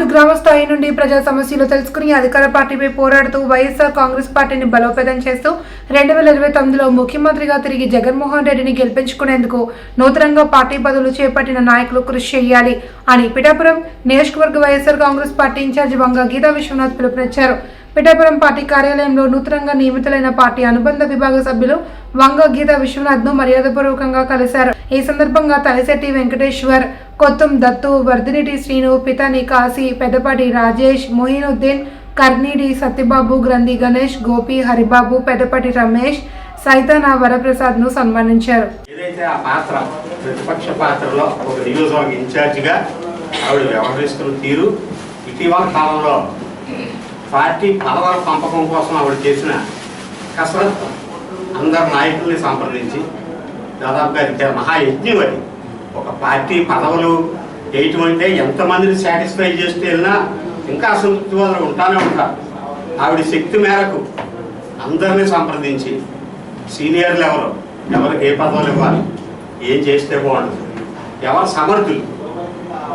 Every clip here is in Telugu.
వార్డు గ్రామ స్థాయి నుండి ప్రజా సమస్యలు తెలుసుకుని అధికార పార్టీపై పోరాడుతూ వైఎస్ఆర్ కాంగ్రెస్ పార్టీని బలోపేతం చేస్తూ రెండు వేల ఇరవై తొమ్మిదిలో ముఖ్యమంత్రిగా తిరిగి జగన్మోహన్ రెడ్డిని గెలిపించుకునేందుకు నూతనంగా పార్టీ పదవులు చేపట్టిన నాయకులు కృషి చేయాలి అని పిఠాపురం నియోజకవర్గ YSR Congress party incharge Vanga Geetha Viswanath పిలుపునిచ్చారు. పిఠాపురం పార్టీ కార్యాలయంలో నూతనంగా నియమితులైన పార్టీ అనుబంధ విభాగ సభ్యులు వంగ గీత విశ్వనాథ్ను మర్యాదపూర్వకంగా కలిశారు. ఈ సందర్భంగా తలశెట్టి వెంకటేశ్వర్ కొత్తం దత్తు వర్ధినిటి శ్రీను పితాని కాశీ పెద్దపాటి రాజేష్ మొయినుద్దీన్ కర్నీడి సత్యబాబు గ్రంథి గణేష్ గోపి హరిబాబు పెద్దపాటి రమేష్ సైతాన వరప్రసాద్ను సన్మానించారు. ఏదైతే ఆ పాత్ర ప్రతిపక్ష పాత్రలో ఒక నియోజకవర్గ ఇన్ఛార్జిగా ఆవిడ వ్యవహరిస్తున్న తీరు ఇటీవల కాలంలో పార్టీ పదవర పంపకం కోసం ఆవిడ చేసిన కసరత్తు అందరు నాయకుల్ని సంప్రదించి దాదాపుగా ఇది మహాయజ్ఞం అది. ఒక పార్టీ పదవులు వేయటం అంటే ఎంతమందిని సాటిస్ఫై చేస్తే వెళ్ళినా ఇంకా అసంతృప్తి వాళ్ళు ఉంటానే ఉంటారు. ఆవిడ శక్తి మేరకు అందరినీ సంప్రదించి సీనియర్లు ఎవరు? ఎవరికి ఏ పదవులు ఇవ్వాలి? ఏం చేస్తే బాగుంటుంది? ఎవరు సమర్థులు?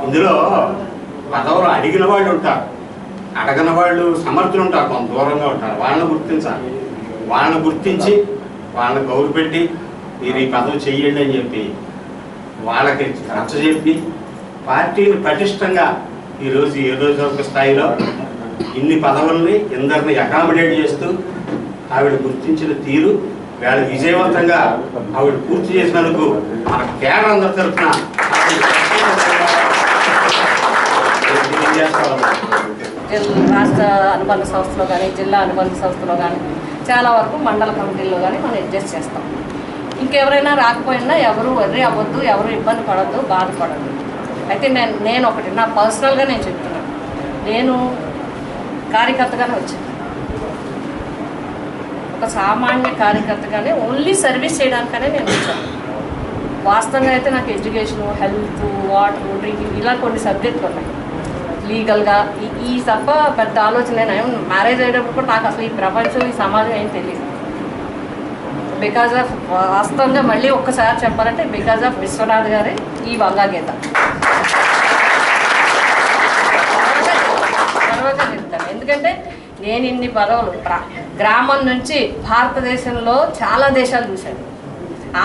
ఇందులో పదవులు అడిగిన వాళ్ళు ఉంటారు. అడగని వాళ్ళు సమర్థులు ఉంటారు కొంత దూరంగా ఉంటారు. వాళ్ళని గుర్తించాలి. వాళ్ళని గుర్తించి వాళ్ళని గౌరవ పెట్టి మీరు ఈ పదవి చెయ్యండి అని చెప్పి వాళ్ళకి నచ్చజెప్పి పార్టీని పటిష్టంగా ఈరోజు ఏ రోజు ఒక స్థాయిలో ఇన్ని పదవుల్ని ఇందరిని అకామిడేట్ చేస్తూ ఆవిడ గుర్తించిన తీరు వేళ విజయవంతంగా ఆవిడ పూర్తి చేసినందుకు మన కేంద్రం అందరి తరఫున అనుబంధ సంస్థలో కానీ జిల్లా అనుబంధ సంస్థలో కానీ చాలా వరకు మండల కమిటీల్లో కానీ మనం అడ్జస్ట్ చేస్తాం. ఇంకెవరైనా రాకపోయినా ఎవరు వర్రీ అవ్వద్దు ఎవరు ఇబ్బంది పడద్దు బాధపడద్దు. అయితే నేను నేను ఒకటి నా పర్సనల్గా నేను చెప్తున్నాను నేను కార్యకర్తగానే వచ్చాను. ఒక సామాన్య కార్యకర్తగానే ఓన్లీ సర్వీస్ చేయడానికనే నేను వచ్చాను. వాస్తవంగా అయితే నాకు ఎడ్యుకేషను హెల్త్ వాటర్ డ్రింకింగ్ ఇలా కొన్ని సబ్జెక్టులు ఉన్నాయి. లీగల్గా ఈ ఈ తప్ప పెద్ద ఆలోచన నేను మ్యారేజ్ అయ్యేటప్పుడు కూడా నాకు అసలు ఈ ప్రపంచం ఈ సమాజం ఏం తెలియదు బికాజ్ ఆఫ్ వాస్తవంగా మళ్ళీ ఒక్కసారి చెప్పాలంటే బికాజ్ ఆఫ్ విశ్వనాథ్ గారి ఈ వంగా గీత తర్వాత చెప్తాను. ఎందుకంటే నేను ఇన్ని పదవులు గ్రామం నుంచి భారతదేశంలో చాలా దేశాలు చూశాను.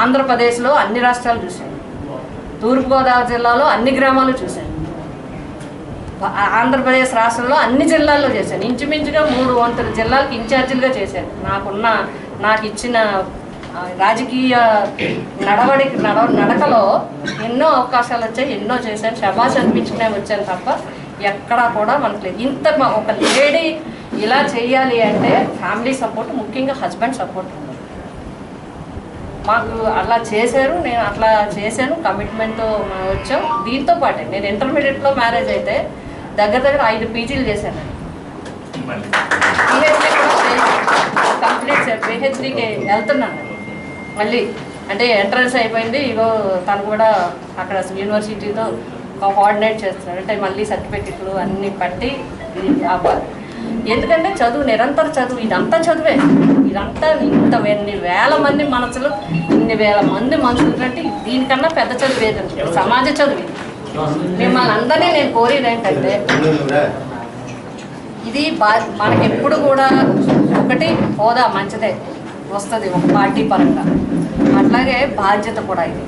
ఆంధ్రప్రదేశ్లో అన్ని రాష్ట్రాలు చూశాను. తూర్పుగోదావరి జిల్లాలో అన్ని గ్రామాలు చూశాను. ఆంధ్రప్రదేశ్ రాష్ట్రంలో అన్ని జిల్లాల్లో చేశాను. ఇంచుమించుగా మూడు వంతుల జిల్లాలకు ఇన్ఛార్జీలుగా చేశాను. నాకున్న నాకు ఇచ్చిన రాజకీయ నడవడి నడవ నడకలో ఎన్నో అవకాశాలు వచ్చాయి ఎన్నో చేశాను. శబాష్ అనిపించుకునే వచ్చాను తప్ప ఎక్కడా కూడా మనకు లేదు. ఇంత ఒక లేడీ ఇలా చేయాలి అంటే ఫ్యామిలీ సపోర్ట్ ముఖ్యంగా హస్బెండ్ సపోర్ట్ మాకు అలా చేశారు నేను అట్లా చేశాను కమిట్మెంట్తో వచ్చాం. దీంతో పాటే నేను ఇంటర్మీడియట్లో మ్యారేజ్ అయితే దగ్గర దగ్గర ఐదు పీజీలు చేశాను. కంప్లీట్ పిహెచ్డీకి వెళ్తున్నాను. మళ్ళీ అంటే ఎంట్రన్స్ అయిపోయింది ఇగో తను కూడా అక్కడ యూనివర్సిటీతో కోఆర్డినేట్ చేస్తున్నాడు. అంటే మళ్ళీ సర్టిఫికెట్లు అన్నీ పట్టి అవ్వాలి. ఎందుకంటే చదువు నిరంతర చదువు ఇదంతా చదువే. ఇదంతా ఇంత ఎన్ని వేల మంది మనసులు ఇన్ని వేల మంది మనుషులు కంటే దీనికన్నా పెద్ద చదువు ఏదంటే సమాజ చదువు. మిమ్మల్ని అందరినీ నేను కోరేది ఏంటంటే ఇది బా మనకి ఎప్పుడు కూడా ఒకటి హోదా మంచిదే వస్తుంది ఒక పార్టీ పరంగా. అట్లాగే బాధ్యత కూడా ఇది.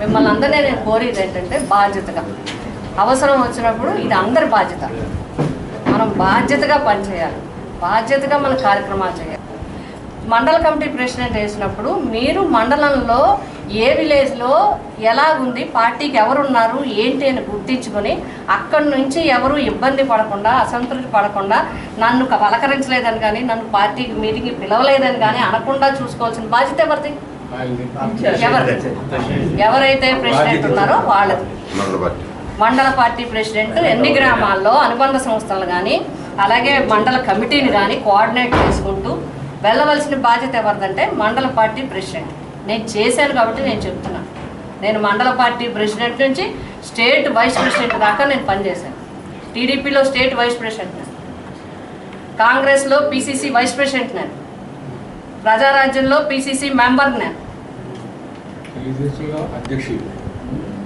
మిమ్మల్ని అందరినీ నేను కోరేది ఏంటంటే బాధ్యతగా. అవసరం వచ్చినప్పుడు ఇది అందరి బాధ్యత. మనం బాధ్యతగా పనిచేయాలి. బాధ్యతగా మన కార్యక్రమాలు చేయాలి. మండల కమిటీ ప్రెసిడెంట్ వేసినప్పుడు మీరు మండలంలో ఏ విలేజ్లో ఎలాగుంది పార్టీకి ఎవరున్నారు ఏంటి అని గుర్తించుకొని అక్కడి నుంచి ఎవరు ఇబ్బంది పడకుండా అసంతృప్తి పడకుండా నన్ను పలకరించలేదని కానీ నన్ను పార్టీకి మీటింగ్కి పిలవలేదని కానీ అనకుండా చూసుకోవాల్సిన బాధ్యత ఎవరిది? ఎవరు ఎవరైతే ప్రెసిడెంట్ ఉన్నారో వాళ్ళది. మండల పార్టీ ప్రెసిడెంట్ ఎన్ని గ్రామాల్లో అనుబంధ సంస్థలు కానీ అలాగే మండల కమిటీని కానీ కోఆర్డినేట్ చేసుకుంటూ వెళ్ళవలసిన బాధ్యత ఎవరిదంటే మండల పార్టీ ప్రెసిడెంట్. నేను చేశాను కాబట్టి నేను చెప్తున్నాను నేను మండల పార్టీ ప్రెసిడెంట్ నుంచి స్టేట్ వైస్ ప్రెసిడెంట్ దాకా నేను పనిచేశాను. టీడీపీలో స్టేట్ వైస్ ప్రెసిడెంట్ నేను. కాంగ్రెస్లో పీసీసీ వైస్ ప్రెసిడెంట్ నేను. ప్రజారాజ్యంలో పీసీసీ మెంబర్ నేను.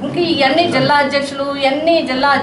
ఇంక ఇవన్నీ జిల్లా అధ్యక్షులు ఇవన్నీ జిల్లా అధ్యక్షులు